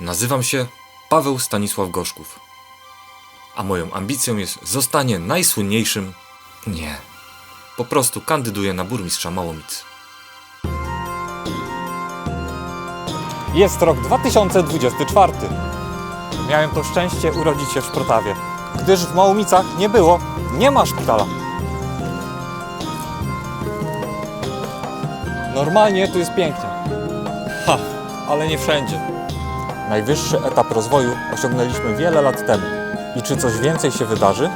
Nazywam się Paweł Stanisław Gorzków. A moją ambicją jest zostanie najsłynniejszym. Nie. Po prostu kandyduję na burmistrza Małomic. Jest rok 2024. Miałem to szczęście urodzić się w Szprotawie, gdyż w Małomicach nie było, nie ma szpitala. Normalnie tu jest pięknie. Ha, ale nie wszędzie. Najwyższy etap rozwoju osiągnęliśmy wiele lat temu. I czy coś więcej się wydarzy?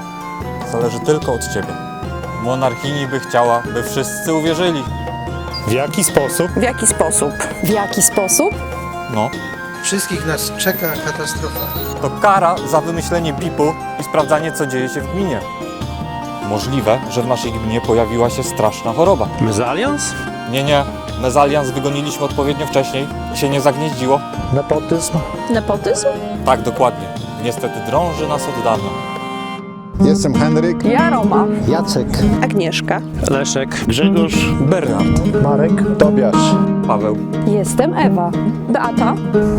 Zależy tylko od Ciebie. Monarchini by chciała, by wszyscy uwierzyli. W jaki sposób? W jaki sposób? W jaki sposób? No, Wszystkich nas czeka katastrofa. to kara za wymyślenie BIP-u i sprawdzanie, co dzieje się w gminie. Możliwe, że w naszej gminie pojawiła się straszna choroba. Mezalians? Nie, nie, mezalians wygoniliśmy odpowiednio wcześniej się nie zagnieździło. Nepotyzm? Nepotyzm? Tak, dokładnie. Niestety drąży nas od dawna. Jestem Henryk. Ja Roma. Jacek. Agnieszka. Leszek. Grzegorz. Bernard, Marek. Tobiasz. Paweł, Jestem Ewa. Beata.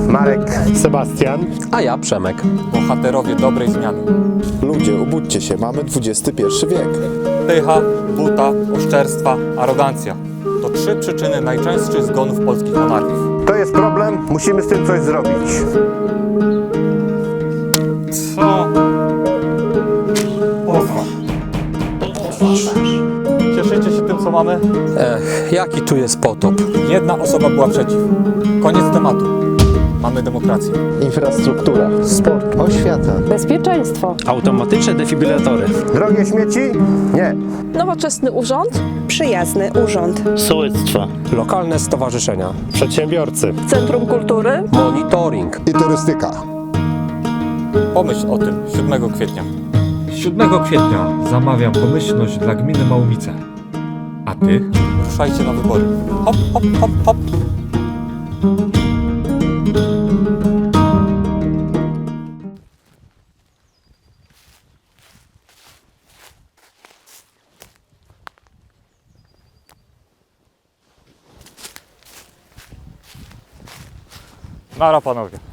Marek. Sebastian. A ja Przemek. bohaterowie dobrej zmiany. Ludzie, obudźcie się, mamy XXI wiek. Pycha, buta, oszczerstwa, arogancja. To trzy przyczyny najczęstszych zgonów polskich monarchów. To jest problem, musimy z tym coś zrobić. Co? Cieszycie się tym, co mamy? Ech, jaki tu jest potop. Jedna osoba była przeciw. Koniec tematu. Mamy demokrację. Infrastruktura. Sport. Oświata. Bezpieczeństwo. Automatyczne defibrylatory. Drogie śmieci? Nie. Nowoczesny urząd. Przyjazny urząd. Sołectwa. Lokalne stowarzyszenia. Przedsiębiorcy. Centrum Kultury. Monitoring. I turystyka. Pomyśl o tym 7 kwietnia. 7 kwietnia zamawiam pomyślność dla gminy Małomice. A ty? Ruszajcie na wybory. Hop, hop, hop, hop. Panowie.